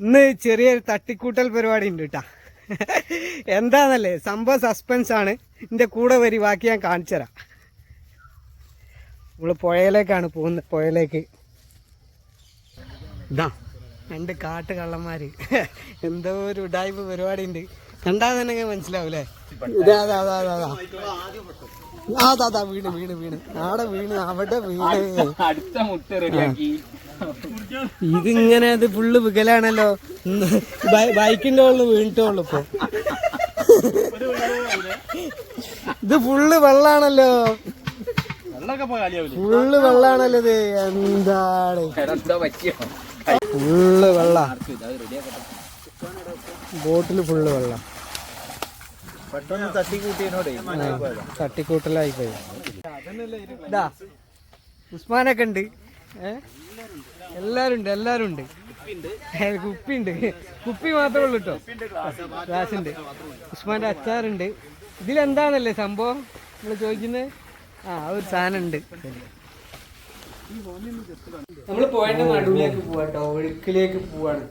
ഇന്ന് ചെറിയൊരു തട്ടിക്കൂട്ടൽ പരിപാടി ഉണ്ട് കേട്ടാ എന്താന്നല്ലേ? സംഭവം സസ്പെൻസ് ആണ്. എന്റെ കൂടെ വരി ബാക്കി ഞാൻ കാണിച്ചു തരാം. നമ്മൾ പുഴയിലേക്കാണ് പോകുന്നത് പുഴയിലേക്ക്. ഇതാ രണ്ട് കാട്ട് കള്ളന്മാര് എന്തോ ഒരു ഉടായ്പ പരിപാടി ഉണ്ട്. കണ്ടാ തന്നെ മനസ്സിലാവൂലേ? ഇതാ അതാ അതാ അതാ അതാ അതാ വീണ് വീണ് വീണ്. അവിടെ വീണ് അവിടെ വീണ്. അടുത്ത മുട്ട റെഡിയാക്കി. ഇതിങ്ങനെ അത് ഫുള്ള് വികലാണല്ലോ. ബൈക്കിന്റെ ഉള്ളു വീണിട്ടുള്ളു ഇപ്പൊ. ഇത് ഫുള്ള് വെള്ളാണല്ലോ. ഫുള്ള് വെള്ളാണല്ലോ ഇത്. എന്താണ്? ഫുള്ള് വെള്ള. ബോട്ടിൽ ഫുള്ള് വെള്ളം. പെട്ടെന്ന് തട്ടിക്കൂട്ടിയതിനോടെ തട്ടിക്കൂട്ടലായി പോയി ഇതാ ഉസ്മാനൊക്കെ ഉണ്ട്. എല്ലാരും ഉണ്ട് എല്ലാരും ഉണ്ട് ഏ, കുപ്പിയുണ്ട്. കുപ്പി മാത്രമേ ഉള്ളൂ കേട്ടോ ഗ്ലാസ് ഉണ്ട് ഉസ്മാന്റെ അച്ചാറുണ്ട്. ഇതിലെന്താണല്ലേ സംഭവം? നമ്മൾ ചോദിക്കുന്നത്? ആ ആ ഒരു സാധനം ഉണ്ട് നമ്മൾ പോയിട്ട് നടുവിലേക്ക് പോവാട്ടോ ഒഴുക്കിലേക്ക് പോവാണ്.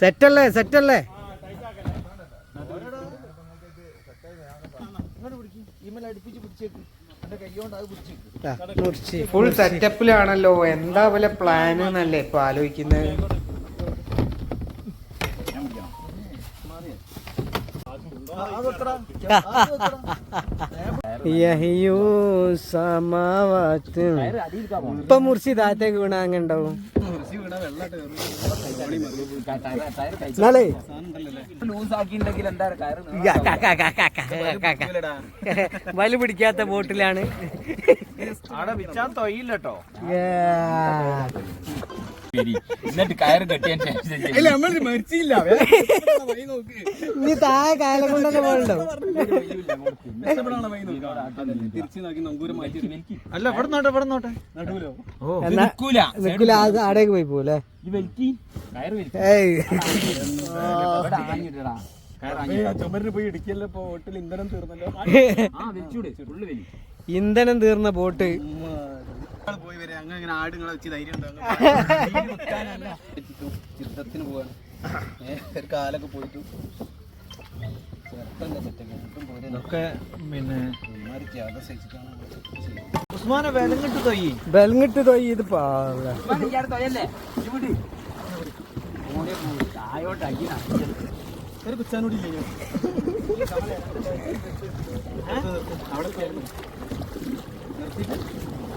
സെറ്റല്ലേ സെറ്റല്ലേ? ഫുൾ സെറ്റപ്പിലാണല്ലോ എന്താ പോലെ പ്ലാൻ എന്നല്ലേ ഇപ്പൊ ആലോചിക്കുന്നത് യഹിയു സമാവാത്ത്. ഇപ്പൊ മുർസി താഴത്തേക്ക് വീണ അങ്ങനെ ഉണ്ടാവും? പിടിക്കാത്ത ബോട്ടിലാണ്. തൊയ്യില്ലട്ടോ ഉപ്പേരി എന്നിട്ട് കയറ് കെട്ടിയതിന് മരിച്ചില്ല. നീ താഴെ കാലം കൊണ്ടൊക്കെ അല്ല ഇവിടെ നോട്ടെ ഇവിടെ നോട്ടെ. നിൽക്കൂല ആടേക്ക് പോയി പോലെ ഏയ്. പോയി ഇന്ധനം തീർന്ന ബോട്ട്. പോയി വരെ അങ്ങ് ഇങ്ങനെ ആടുങ്ങളെ വെച്ച് ധൈര്യം ഉണ്ടാകും ചിത്രത്തിന് പോവാണ്. ഒരു കാലൊക്കെ പോയിട്ടു. ഉസ്മാനെ വെലങ്ങിട്ട് തൊയ്യ് വെലങ്ങിട്ട് തൊയ്യ് ഇത് പാവല്ലേ ഒരു കുച്ചാനോടി ഇല്ലയോ അവിടെ നിർത്തിയിട്ട്.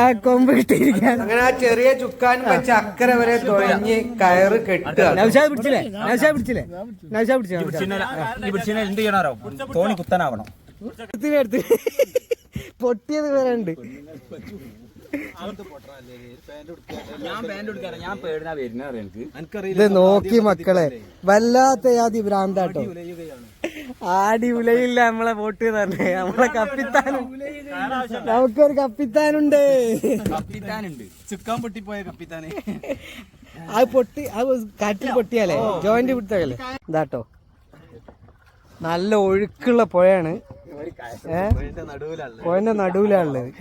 ആ കൊമ്പ് കിട്ടിയിരിക്കുകയാണ്. അങ്ങനെ ആ ചെറിയ ചുക്കാനും വെച്ച് അക്കരെ വരെ തുഴഞ്ഞ് കയറ് കെട്ടുക. നൗഷാദ് പിടിച്ചില്ലേ? നൗഷാദ് പിടിച്ചില്ലേ? നൗഷാദ് പിടിച്ചില്ലേ. ഈ പിടിച്ചിനെ എന്ത് ചെയ്യണോ തോണി കുത്തനാവണം. എടുത്ത് പൊട്ടിയത് വരെ ഉണ്ട്. ഞാൻ പാന്റ് എടുക്കാറ് ഞാൻ പേടിനാ വരുന്ന എനിക്ക്. ഇത് നോക്കി മക്കളെ വല്ലാത്ത യാതി ഭ്രാന്താട്ടോ. ആടി ഉലയില്ല നമ്മളെ വോട്ട് തന്നെ നമ്മളെ കപ്പിത്താൻ. നമുക്കൊരു കപ്പിത്താനുണ്ട്. കപ്പിത്താനുണ്ട്. ചുക്കാൻ പൊട്ടിപ്പോയ കപ്പിത്താനെ. അത് പൊട്ടി അത് കാറ്റിൽ പൊട്ടിയാലേ ജോയിന്റ് പിടുത്തല്ലേ ഇതാട്ടോ. നല്ല ഒഴുക്കുള്ള പുഴയാണ്. പുഴന്റെ നടുവിലാണുള്ളത്.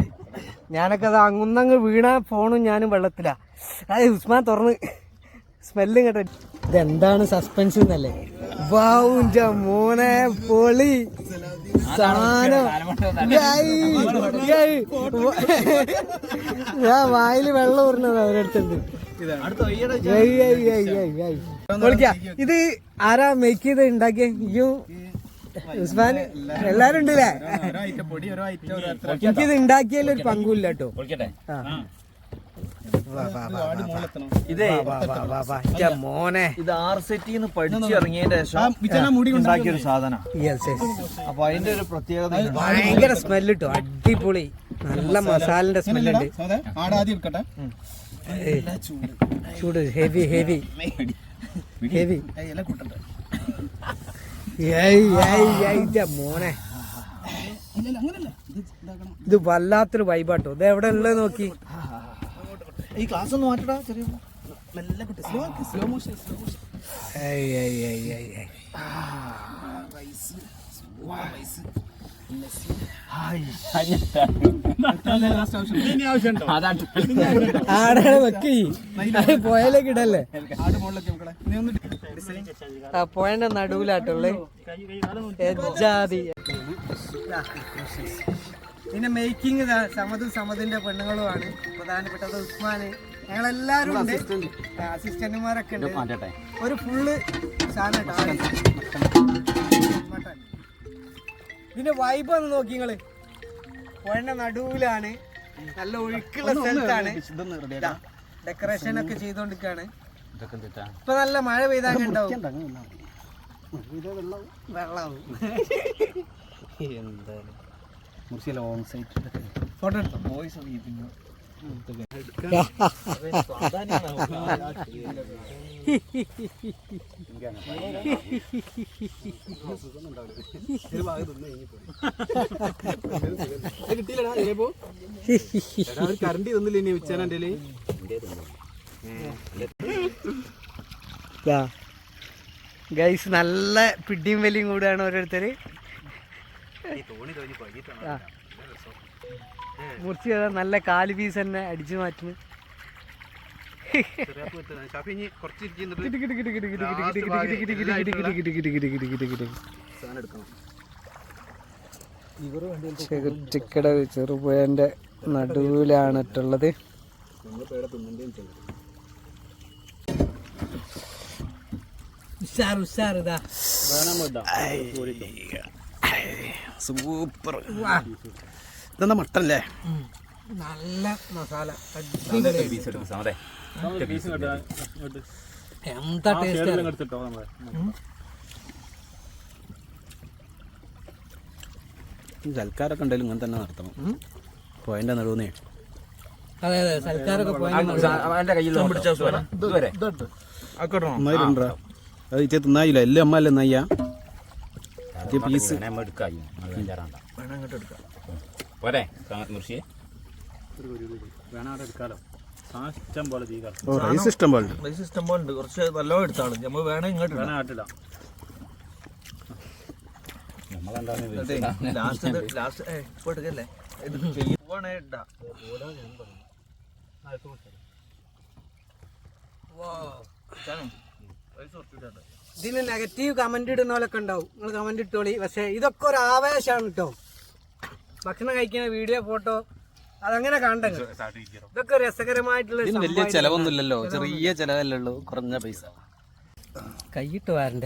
ഞാനൊക്കെ അത് അങ്ങുന്നങ്ങ് വീണാ ഫോണും ഞാനും വെള്ളത്തിലാ. അത് ഉസ്മാൻ തുറന്ന് സ്മെല്ലും കേട്ടോ. ഇതെന്താണ് സസ്പെൻസ് എന്നല്ലേ? വാവുന്റെ മോനെ പൊളി. ഞാൻ വായിൽ വെള്ളം ഊർണത് അവരടുത്തുണ്ട്. ഇത് ആരാ മേക്ക് ചെയ്ത് ഉണ്ടാക്കിയ? യു ഉസ്മാൻ എല്ലാരും ഉണ്ടല്ലേ? എനിക്കിത് ഉണ്ടാക്കിയാലൊരു പങ്കുമില്ല കേട്ടോ ഇതേ മോനെ. ഇത് സെറ്റിന്ന് ഒരു ഒരു പ്രത്യേകത ഭയങ്കര സ്മെൽ കിട്ടും അടിപൊളി. നല്ല മസാലന്റെ സ്മെല്ലുണ്ട്. ചൂട് ഹെവി ഹെവി ഹെവി മോനെ. ഇത് വല്ലാത്തൊരു വൈബാട്ടോ ഇത് എവിടെ ഉള്ളത് നോക്കി? ഈ ക്ലാസ് ഒന്ന് മാറ്റടാ ചെറിയ മെല്ലെ കുട്ടി slow slow motion slow motion പോയാലേക്ക് ഇടല്ലേ ആ പോയന്റെ നടുവിലാട്ടുള്ളേ എജാതി പിന്നെ മേക്കിംഗ് സമതു സമതിന്റെ പെണ്ണുങ്ങളുമാണ്. പ്രധാനപ്പെട്ടത് ഉസ്മാന്. ഞങ്ങളെല്ലാരും ഉണ്ട്. അസിസ്റ്റന്റുമാരൊക്കെ ഉണ്ട്. ഒരു ഫുള്ള് സാധനം ഇതിന്റെ വൈബ് ഒന്ന് നോക്കി നിങ്ങൾ. പുഴന്റെ നടുവിലാണ്. നല്ല ഒഴുക്കുള്ള സ്ഥലത്താണ്. ഡെക്കറേഷൻ ഒക്കെ ചെയ്തോണ്ടിരിക്കാണ്. ഇപ്പൊ നല്ല മഴ പെയ്താൽ ഉണ്ടാവും വെള്ളാവും എന്തായാലും. മുർശിയല്ല ഓൺ സൈറ്റ് ഫോട്ടോ എടുത്തോ? വോയിസ് കറണ്ട് തന്നില്ല ഇനി എന്റെ ഗൈസ് നല്ല പിടിയും വലിയും കൂടെയാണ് ഓരോരുത്തര്. മുറിച്ച് കയറാൻ നല്ല കാൽ പീസ് തന്നെ അടിച്ചു മാറ്റുന്നു. ചെറുപുഴന്റെ നടുവിലാണ് ഇട്ടുള്ളത്. ഉഷാർ ഉഷാർ ഇതാ. സൂപ്പർ. ഇതെന്താ മട്ടൻ അല്ലേ നല്ല മസാല എന്താ ടേസ്റ്റ് സൽക്കാരൊക്കെ ഉണ്ടെങ്കിലും ഇങ്ങനെ തന്നെ നടത്തണം. പോയിന്റെ നടുവന്നേ. അതെ അതെ സൽക്കാരൊക്കെ പോയി അവന്റെ കയ്യിൽ ഇതുവരെ? നന്നായിട്ടുണ്ടാ അത് ഇച്ച തിന്നായില്ല. എല്ലാം അമ്മ അല്ലേ നയ്യ ആദ്യ പീസ് എടുക്കാം പോരെ മുർഷിയെ ഇഷ്ടം പോലെ റൈസ് ഇഷ്ടം പോലെ റൈസ് ഇഷ്ടം പോലെ ഉണ്ട് കുറച്ച് നല്ലോണം എടുത്താണ് നമ്മൾ വേണേ ഇങ്ങോട്ട് വേണം ആട്ടില്ല ലാസ്റ്റ് ലാസ്റ്റ് ഇപ്പൊ എടുക്കല്ലേ? ഇത് പോവാണേ ഇട്ടാ വാ റൈസ് കുറച്ചിട്ടാട്ടെ ഇതിന് നെഗറ്റീവ് കമന്റ് ഇടുന്നവരൊക്കെ ഉണ്ടാവും നിങ്ങൾ കമന്റ് ഇട്ടോളി പക്ഷേ ഇതൊക്കെ ഒരു ആവേശമാണ് കേട്ടോ ഭക്ഷണം കഴിക്കുന്ന വീഡിയോ ഫോട്ടോ അതങ്ങനെ കാണണ്ടല്ലോ ഇതൊക്കെ രസകരമായിട്ടുള്ള വലിയ ചെലവൊന്നുമില്ലല്ലോ ചെറിയ ചെലവല്ലേ ഉള്ളൂ കുറഞ്ഞ പൈസ കൈയിട്ട് വരണ്ട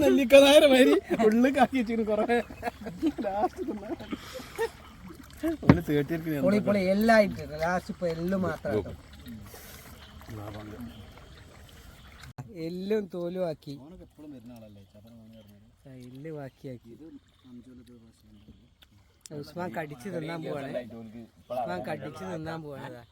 നെല്ലിക്കനായര മാതിരി ഉള്ളു കാക്കി കൊറേ. ലാസ്റ്റ് തേട്ടിയിരിക്കുന്ന പൊളി പൊളി എല്ലായിട്ട് ലാസ്റ്റ് ഇപ്പൊ എല്ലും മാത്രം എല്ലും തോലും ആക്കി. എപ്പോഴും വരുന്ന ആളല്ലേ? ആ, എല്ല് ബാക്കിയാക്കി ഉസ്മാൻ കടിച്ചു തിന്നാൻ പോവാണ്. ഉസ്മാൻ കടിച്ചു തിന്നാൻ പോവാണ്. ഇതാ.